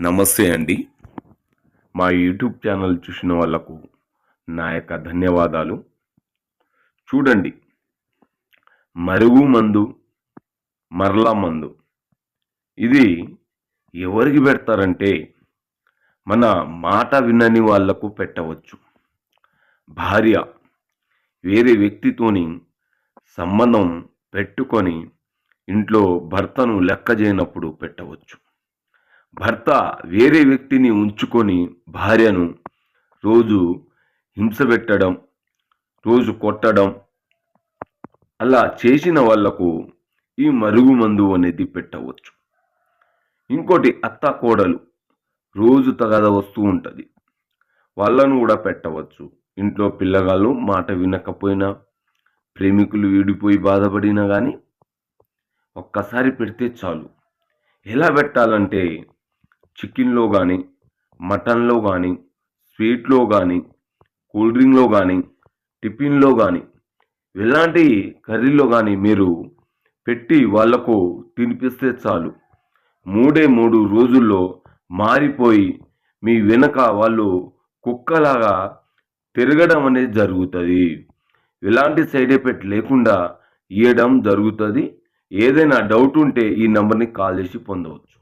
నమస్తే అండి. మా యూట్యూబ్ ఛానల్ చూసిన వాళ్ళకు నా యొక్క ధన్యవాదాలు. చూడండి. మరుగు మందు మరలా మందు. ఇది ఎవరికి పెడతారంటే మన మాట వినని వాళ్ళకు పెట్టవచ్చు. భార్య వేరే వ్యక్తితోని సంబంధం పెట్టుకొని ఇంట్లో భర్తను లెక్క చేయనప్పుడు పెట్టవచ్చు. భర్త వేరే వ్యక్తిని ఉంచుకొని భార్యను రోజు హింస పెట్టడం రోజు కొట్టడం అలా చేసిన వాళ్ళకు ఈ మరుగు మందు అనేది పెట్టవచ్చు. ఇంకోటి అత్త కోడలు రోజు తగద వస్తూ ఉంటుంది. వాళ్ళను కూడా పెట్టవచ్చు. ఇంట్లో పిల్లగాళ్ళు మాట వినకపోయినా ప్రేమికులు విడిపోయి బాధపడినా కానీ ఒక్కసారి పెడితే చాలు. ఎలా పెట్టాలంటే చికెన్లో కానీ మటన్లో కానీ స్వీట్లో కానీ కూల్ డ్రింక్లో కానీ టిఫిన్లో కానీ ఎలాంటి కర్రీలో కానీ మీరు పెట్టి వాళ్ళకు తినిపిస్తే చాలు. మూడే మూడు రోజుల్లో మారిపోయి మీ వెనక వాళ్ళు కుక్కలాగా తిరగడం అనేది జరుగుతుంది. ఎలాంటి సైడ్ ఎఫెక్ట్ లేకుండా ఇవ్వడం జరుగుతుంది. ఏదైనా డౌట్ ఉంటే ఈ నెంబర్ని కాల్ చేసి పొందవచ్చు.